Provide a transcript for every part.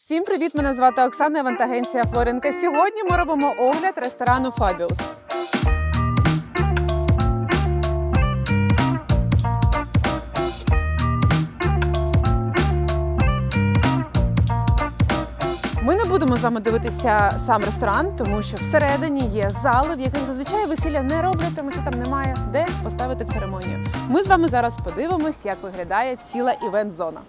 Всім привіт! Мене звати Оксана Івентагенція Флоренка. Сьогодні ми робимо огляд ресторану Фабіус. Ми не будемо з вами дивитися сам ресторан, тому що всередині є зали, в яких зазвичай весілля не роблять, тому що там немає де поставити церемонію. Ми з вами зараз подивимось, як виглядає ціла івент-зона.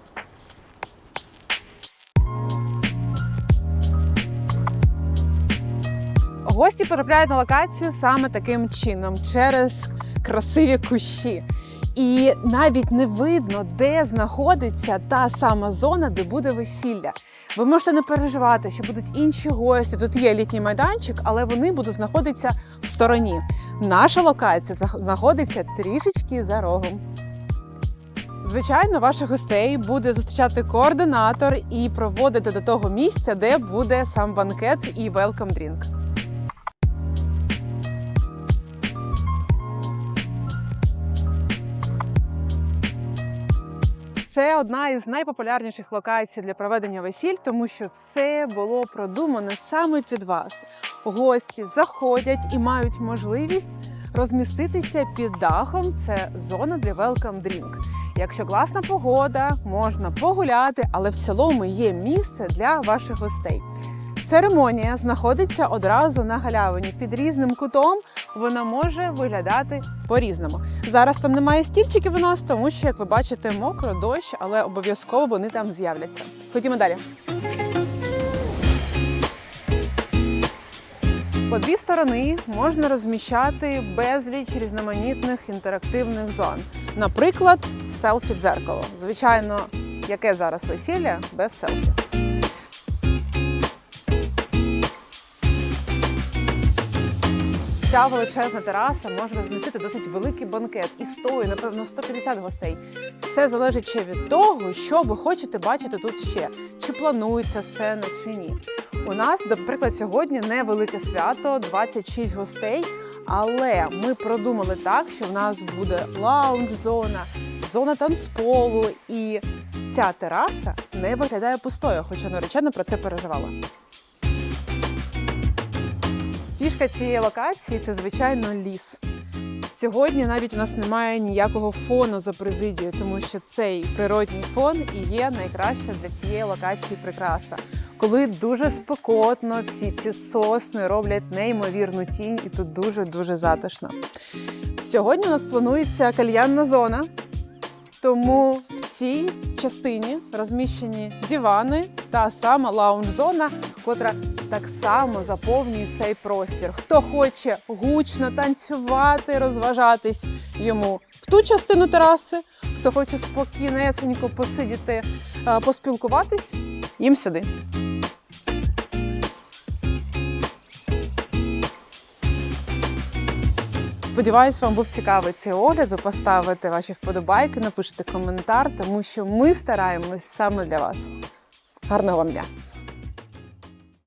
Гості потрапляють на локацію саме таким чином, через красиві кущі. І навіть не видно, де знаходиться та сама зона, де буде весілля. Ви можете не переживати, що будуть інші гості. Тут є літній майданчик, але вони будуть знаходитися в стороні. Наша локація знаходиться трішечки за рогом. Звичайно, ваших гостей буде зустрічати координатор і проводити до того місця, де буде сам банкет і welcome drink. Це одна із найпопулярніших локацій для проведення весіль, тому що все було продумано саме під вас. Гості заходять і мають можливість розміститися під дахом. Це зона для welcome drink. Якщо класна погода, можна погуляти, але в цілому є місце для ваших гостей. Церемонія знаходиться одразу на галявині під різним кутом. Вона може виглядати по-різному. Зараз там немає стільчиків у нас, тому що, як ви бачите, мокро, дощ, але обов'язково вони там з'являться. Ходімо далі. По дві сторони можна розміщати безліч різноманітних інтерактивних зон. Наприклад, селфі дзеркало. Звичайно, яке зараз весілля без селфі. Ця величезна тераса може розмістити досить великий банкет і 100, і, напевно, 150 гостей. Все залежить ще від того, що ви хочете бачити тут ще, чи планується сцена, чи ні. У нас, наприклад, сьогодні невелике свято, 26 гостей. Але ми продумали так, що в нас буде лаунж-зона, зона танцполу, і ця тераса не виглядає пустою, хоча наречена про це переживала. Фішка цієї локації це звичайно ліс. Сьогодні навіть у нас немає ніякого фону за президією, тому що цей природній фон і є найкраща для цієї локації прикраса. Коли дуже спекотно, всі ці сосни роблять неймовірну тінь, і тут дуже дуже затишно. Сьогодні у нас планується кальянна зона, тому в цій частині розміщені дивани та сама лаунж-зона, котра так само заповнює цей простір. Хто хоче гучно танцювати, розважатись йому в ту частину тераси, хто хоче спокійнесенько посидіти, е, поспілкуватись, їм сюди. Сподіваюсь, вам був цікавий цей огляд. Ви поставите ваші вподобайки, напишете коментар, тому що ми стараємось саме для вас. Гарного вам дня!